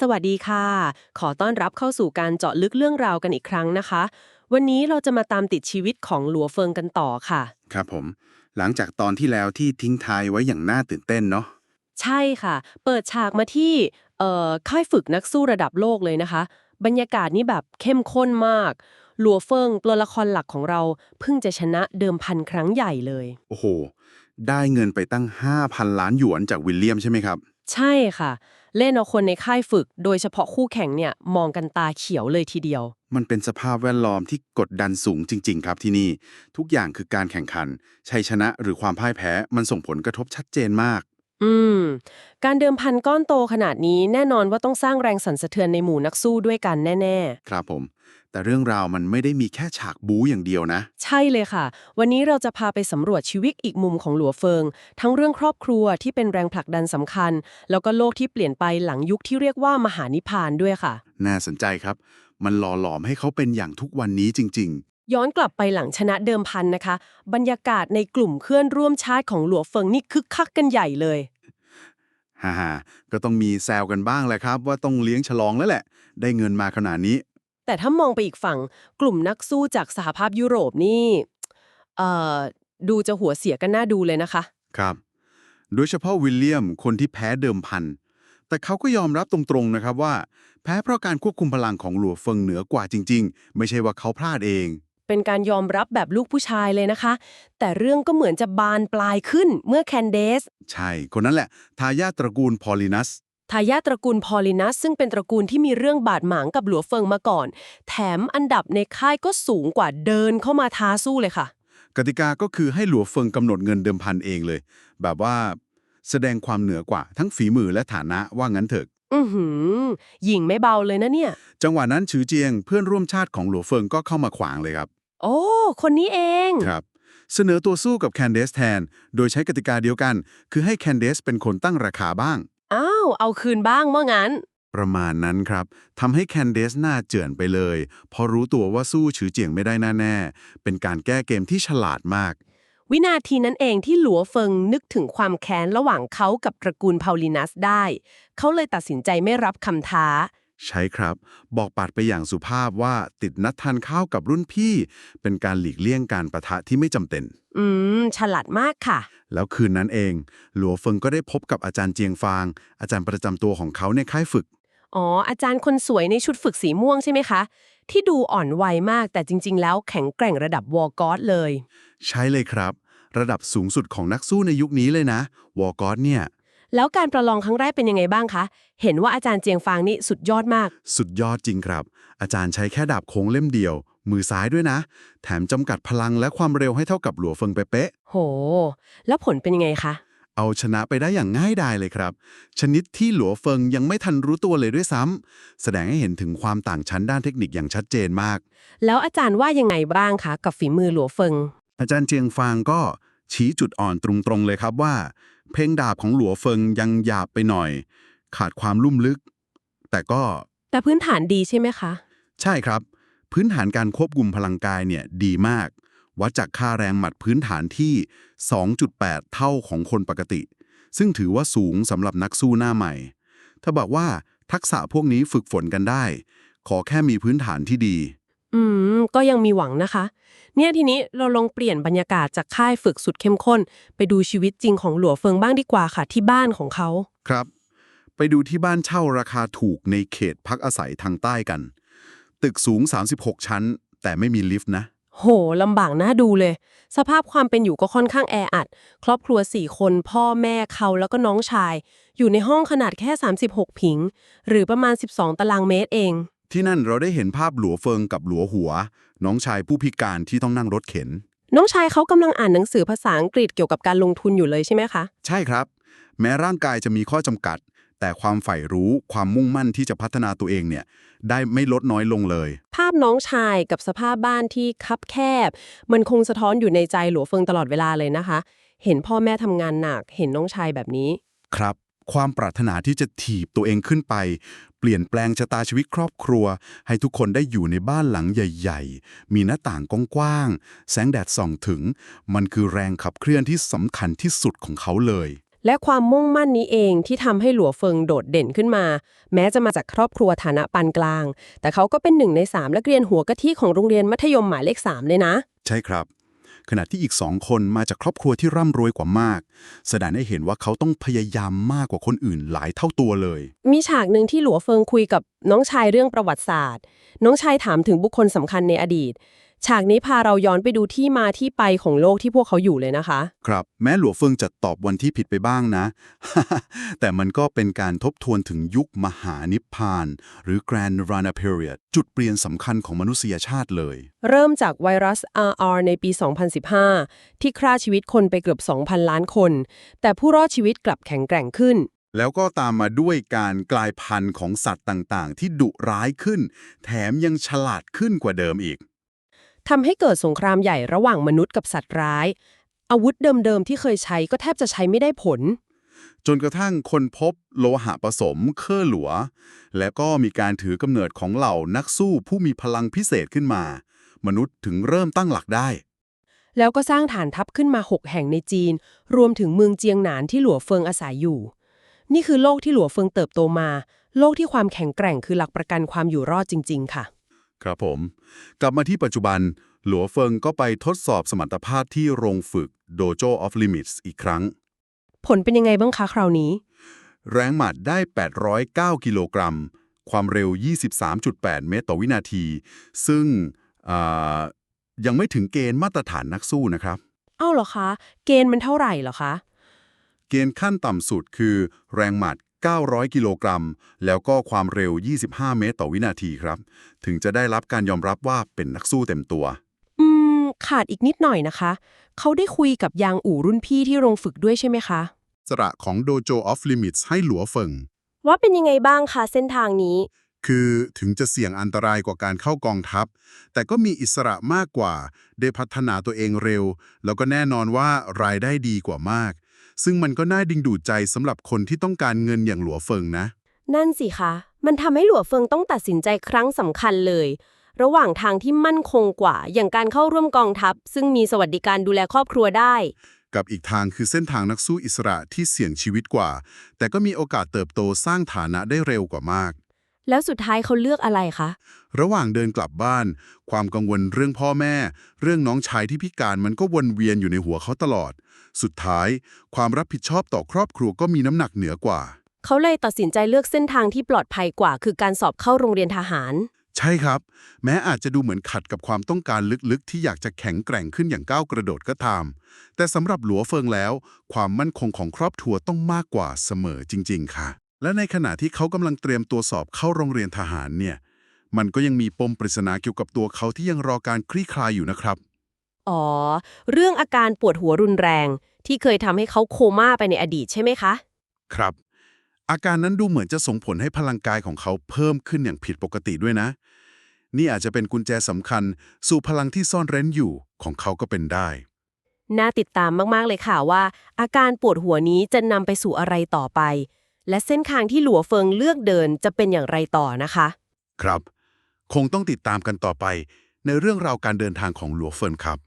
สวัสดีค่ะ ขอต้อนรับเข้าสู่การเจาะลึกเรื่องราวกันอีกครั้งนะคะ วันนี้เราจะมาตามติดชีวิตของหลัวเฟิงกันต่อค่ะ ครับผม หลังจากตอนที่แล้วที่ทิ้งท้ายไว้อย่างน่าตื่นเต้นเนาะ ใช่ค่ะ เปิดฉากมาที่เอ่อค่ายฝึกนักสู้ระดับโลกเลยนะคะ บรรยากาศนี่แบบเข้มข้นมาก หลัวเฟิงตัวละครหลักของเราเพิ่งจะชนะเดิมพันครั้งใหญ่เลย โอ้โห ได้เงินไปตั้ง 5,000 ล้านหยวนจากวิลเลียมใช่ไหมครับ ใช่ค่ะ เล่นเอาคนในค่ายฝึก โดยเฉพาะคู่แข่งเนี่ยมองกันตาเขียวเลยทีเดียว มันเป็นสภาพแวดล้อมที่กดดันสูงจริง ๆ ครับที่นี่ ทุกอย่างคือการแข่งขัน ชัยชนะหรือความพ่ายแพ้มันส่งผลกระทบชัดเจนมาก อืม การเดิมพันก้อนโตขนาดนี้แน่นอนว่าต้องสร้างแรงสั่นสะเทือนในหมู่นักสู้ด้วยกันแน่ ครับผม แต่เรื่องราวมันไม่ได้มีแค่ฉากบู๊อย่างเดียวนะ ๆ ใช่เลยค่ะ วันนี้เราจะพาไปสำรวจชีวิตอีกมุมของหลัวเฟิง ทั้งเรื่องครอบครัวที่เป็นแรงผลักดันสำคัญ แล้วก็โลกที่เปลี่ยนไปหลังยุคที่เรียกว่ามหานิพพานด้วยค่ะ น่าสนใจครับ มันหล่อหลอมให้เขาเป็นอย่างทุกวันนี้จริง ย้อนกลับไปหลังชนะเดิมพันนะคะ บรรยากาศในกลุ่มเพื่อนร่วมชาติของหลัวเฟิงนี่คึกคักกันใหญ่เลยๆฮ่าๆก็ต้องมีแซวกันบ้างแหละครับ ว่าต้องเลี้ยงฉลองแล้วแหละ ได้เงินมาขนาดนี้ แต่ถ้ามองไปอีกฝั่ง กลุ่มนักสู้จากสหภาพยุโรปนี่เอ่อดูจะหัวเสียกันน่าดูเลยนะคะ ครับ โดยเฉพาะวิลเลียมคนที่แพ้เดิมพัน แต่เขาก็ยอมรับตรงๆนะครับว่า แพ้เพราะการควบคุมพลังของหลัวเฟิงเหนือกว่าจริง ๆ ไม่ใช่ว่าเขาพลาดเอง เป็นการยอมรับแบบลูกผู้ชายเลยนะคะ แต่เรื่องก็เหมือนจะบานปลายขึ้นเมื่อแคนเดส ใช่ คนนั้นแหละทายาทตระกูลพอลินัสทายาทตระกูลพอลินัส ซึ่งเป็นตระกูลที่มีเรื่องบาดหมางกับหลัวเฟิงมาก่อน แถมอันดับในค่ายก็สูงกว่าเดินเข้ามาท้าสู้เลยค่ะ กติกาก็คือให้หลัวเฟิงกำหนดเงินเดิมพันเองเลย แบบว่าแสดงความเหนือกว่าทั้งฝีมือและฐานะว่างั้นเถอะ อือหือหญิงไม่เบาเลยนะเนี่ย จังหวะนั้นฉือเจียงเพื่อนร่วมชาติของหลัวเฟิงก็เข้ามาขวางเลยครับ โอ้ คนนี้เอง ครับ เสนอตัวสู้กับแคนเดสแทน โดยใช้กติกาเดียวกัน คือให้แคนเดสเป็นคนตั้งราคาบ้าง อ้าว เอาคืนบ้างเมื่องั้น ประมาณนั้นครับทำให้แคนเดสหน้าเจือนไปเลยเพอรู้ตัวว่าสู้ฉือเจียงไม่ได้แน่ๆเป็นการแก้เกมที่ฉลาดมาก วินาทีนั้นเองที่หลัวเฟิงนึกถึงความแค้นระหว่างเขากับตระกูลพาลินัสได้ เขาเลยตัดสินใจไม่รับคำท้า ใช่ครับ บอกปัดไปอย่างสุภาพว่าติดนัดทานข้าวกับรุ่นพี่ เป็นการหลีกเลี่ยงการประทะที่ไม่จำเป็น อืม ฉลาดมากค่ะ แล้วคืนนั้นเอง หลัวเฟิงก็ได้พบกับอาจารย์เจียงฟาง อาจารย์ประจำตัวของเขาในค่ายฝึก อ๋อ อาจารย์คนสวยในชุดฝึกสีม่วงใช่ไหมคะ ที่ดูอ่อนวัยมากแต่จริง ๆ แล้วแข็งแกร่งระดับวอร์กอสเลย ใช่เลยครับ ระดับสูงสุดของนักสู้ในยุคนี้เลยนะ วอร์กอสเนี่ย แล้วการประลองครั้งแรกเป็นยังไงบ้างคะ เห็นว่าอาจารย์เจียงฟางนี่สุดยอดมาก สุดยอดจริงครับ อาจารย์ใช้แค่ดาบโค้งเล่มเดียว มือซ้ายด้วยนะ แถมจำกัดพลังและความเร็วให้เท่ากับหลัวเฟิงเป๊ะโห แล้วผลเป็นยังไงคะๆ เอาชนะไปได้อย่างง่ายดายเลยครับ ชนิดที่หลัวเฟิงยังไม่ทันรู้ตัวเลยด้วยซ้ำแสดงให้เห็นถึงความต่างชั้นด้านเทคนิคอย่างชัดเจนมาก แล้วอาจารย์ว่ายังไงบ้างคะกับฝีมือหลัวเฟิง อาจารย์เจียงฟางก็ชี้จุดอ่อนตรงๆเลยครับว่า เพลงดาบของหลัวเฟิงยังหยาบไปหน่อย ขาดความลุ่มลึก แต่ก็ แต่พื้นฐานดีใช่ไหมคะ ใช่ครับ พื้นฐานการควบคุมพลังกายเนี่ยดีมาก วัดจากค่าแรงหมัดพื้นฐานที่ 2.8 เท่าของคนปกติ ซึ่งถือว่าสูงสำหรับนักสู้หน้าใหม่ ถ้าบอกว่าทักษะพวกนี้ฝึกฝนกันได้ ขอแค่มีพื้นฐานที่ดี อืม ก็ยังมีหวังนะคะ เนี่ยทีนี้เราลองเปลี่ยนบรรยากาศจากค่ายฝึกสุดเข้มข้น ไปดูชีวิตจริงของหลัวเฟิงบ้างดีกว่าค่ะที่บ้านของเขา ครับ ไปดูที่บ้านเช่าราคาถูกในเขตพักอาศัยทางใต้กัน ตึกสูง 36 ชั้น แต่ไม่มีลิฟต์นะ โหลำบากน่าดูเลย สภาพความเป็นอยู่ก็ค่อนข้างแออัด ครอบครัวสี่คน พ่อแม่เขาแล้วก็น้องชาย อยู่ในห้องขนาดแค่ 36 ผิง หรือประมาณ 12 ตารางเมตรเอง ที่นั่นเราได้เห็นภาพหลัวเฟิงกับหลัวหัว น้องชายผู้พิการที่ต้องนั่งรถเข็น น้องชายเขากำลังอ่านหนังสือภาษาอังกฤษเกี่ยวกับการลงทุนอยู่เลยใช่ไหมคะ ใช่ครับ แม้ร่างกายจะมีข้อจำกัด แต่ความใฝ่รู้ความมุ่งมั่นที่จะพัฒนาตัวเองเนี่ยได้ไม่ลดน้อยลงเลย ภาพน้องชายกับสภาพบ้านที่คับแคบ มันคงสะท้อนอยู่ในใจหลัวเฟิงตลอดเวลาเลยนะคะ เห็นพ่อแม่ทำงานหนัก เห็นน้องชายแบบนี้ ครับ ความปรารถนาที่จะถีบตัวเองขึ้นไป เปลี่ยนแปลงชะตาชีวิตครอบครัว ให้ทุกคนได้อยู่ในบ้านหลังใหญ่ ๆ มีหน้าต่างกว้างๆแสงแดดส่องถึง มันคือแรงขับเคลื่อนที่สำคัญที่สุดของเขาเลย และความมุ่งมั่นนี้เองที่ทำให้หลัวเฟิงโดดเด่นขึ้นมา แม้จะมาจากครอบครัวฐานะปานกลาง แต่เขาก็เป็นหนึ่งในสามนักเรียนหัวกะทิของโรงเรียนมัธยมหมายเลขสามเลยนะ ใช่ครับ ขณะที่อีกสองคนมาจากครอบครัวที่ร่ำรวยกว่ามาก แสดงให้เห็นว่าเขาต้องพยายามมากกว่าคนอื่นหลายเท่าตัวเลย มีฉากหนึ่งที่หลัวเฟิงคุยกับน้องชายเรื่องประวัติศาสตร์ น้องชายถามถึงบุคคลสำคัญในอดีตฉากนี้พาเราย้อนไปดูที่มาที่ไปของโลกที่พวกเขาอยู่เลยนะคะ ครับ แม้หลัวเฟิงจะตอบวันที่ผิดไปบ้างนะ แต่มันก็เป็นการทบทวนถึงยุคมหานิพพาน หรือ Grand Nirvana Period จุดเปลี่ยนสำคัญของมนุษยชาติเลย เริ่มจากไวรัส RR ในปี 2015 ที่ฆ่าชีวิตคนไปเกือบ 2,000 ล้านคน แต่ผู้รอดชีวิตกลับแข็งแกร่งขึ้นแล้วก็ตามมาด้วยการกลายพันธุ์ของสัตว์ต่าง ๆ ที่ดุร้ายขึ้น แถมยังฉลาดขึ้นกว่าเดิมอีก ทำให้เกิดสงครามใหญ่ระหว่างมนุษย์กับสัตว์ร้าย อาวุธเดิมๆที่เคยใช้ก็แทบจะใช้ไม่ได้ผล จนกระทั่งคนพบโลหะผสมเคอร์หลัว และก็มีการถือกำเนิดของเหล่านักสู้ผู้มีพลังพิเศษขึ้นมา มนุษย์ถึงเริ่มตั้งหลักได้ แล้วก็สร้างฐานทัพขึ้นมา 6 แห่งในจีน รวมถึงเมืองเจียงหนานที่หลัวเฟิงอาศัยอยู่ นี่คือโลกที่หลัวเฟิงเติบโตมา โลกที่ความแข็งแกร่งคือหลักประกันความอยู่รอดจริง ๆ ค่ะ ครับผม กลับมาที่ปัจจุบัน หลัวเฟิงก็ไปทดสอบสมรรถภาพที่โรงฝึก Dojo of Limits อีกครั้ง ผลเป็นยังไงบ้างคะคราวนี้ แรงหมัดได้ 809 กิโลกรัม ความเร็ว 23.8 เมตรต่อวินาที ซึ่งอ่ายังไม่ถึงเกณฑ์มาตรฐานนักสู้นะครับ เอ้าเหรอคะ เกณฑ์มันเท่าไหร่เหรอคะ เกณฑ์ขั้นต่ำสุดคือ แรงหมัด 900 กิโลกรัม แล้วก็ความเร็ว 25 เมตรต่อวินาทีครับ ถึงจะได้รับการยอมรับว่าเป็นนักสู้เต็มตัว อืม ขาดอีกนิดหน่อยนะคะ เขาได้คุยกับยางอู่รุ่นพี่ที่โรงฝึกด้วยใช่ไหมคะ สระของ Dojo of Limits ให้หลัวเฟิง ว่าเป็นยังไงบ้างคะเส้นทางนี้ คือถึงจะเสี่ยงอันตรายกว่าการเข้ากองทัพ แต่ก็มีอิสระมากกว่า ได้พัฒนาตัวเองเร็ว แล้วก็แน่นอนว่ารายได้ดีกว่ามาก ซึ่งมันก็น่าดึงดูดใจสำหรับคนที่ต้องการเงินอย่างหลัวเฟิงนะ นั่นสิคะ มันทำให้หลัวเฟิงต้องตัดสินใจครั้งสำคัญเลย ระหว่างทางที่มั่นคงกว่า อย่างการเข้าร่วมกองทัพ ซึ่งมีสวัสดิการดูแลครอบครัวได้ กับอีกทางคือเส้นทางนักสู้อิสระที่เสี่ยงชีวิตกว่า แต่ก็มีโอกาสเติบโตสร้างฐานะได้เร็วกว่ามากแล้วสุดท้ายเขาเลือกอะไรคะ ระหว่างเดินกลับบ้าน ความกังวลเรื่องพ่อแม่ เรื่องน้องชายที่พิการมันก็วนเวียนอยู่ในหัวเขาตลอด สุดท้าย ความรับผิดชอบต่อครอบครัวก็มีน้ำหนักเหนือกว่า เขาเลยตัดสินใจเลือกเส้นทางที่ปลอดภัยกว่า คือการสอบเข้าโรงเรียนทหาร ใช่ครับ แม้อาจจะดูเหมือนขัดกับความต้องการลึกๆ ที่อยากจะแข็งแกร่งขึ้นอย่างก้าวกระโดดก็ตาม แต่สำหรับหลัวเฟิงแล้ว ความมั่นคงของครอบครัวต้องมากกว่าเสมอจริง ๆ ค่ะ และในขณะที่เขากำลังเตรียมตัวสอบเข้าโรงเรียนทหารเนี่ยมันก็ยังมีปมปริศนาเกี่ยวกับตัวเขาที่ยังรอการคลี่คลายอยู่นะครับ อ๋อ เรื่องอาการปวดหัวรุนแรง ที่เคยทำให้เขาโคม่าไปในอดีตใช่ไหมคะ ครับ อาการนั้นดูเหมือนจะส่งผลให้พลังกายของเขาเพิ่มขึ้นอย่างผิดปกติด้วยนะ นี่อาจจะเป็นกุญแจสำคัญ สู่พลังที่ซ่อนเร้นอยู่ของเขาก็เป็นได้ น่าติดตามมากๆเลยค่ะว่า อาการปวดหัวนี้จะนำไปสู่อะไรต่อไป และเส้นทางที่หลัวเฟิงเลือกเดินจะเป็นอย่างไรต่อนะคะ ครับ คงต้องติดตามกันต่อไปในเรื่องราวการเดินทางของหลัวเฟินครับ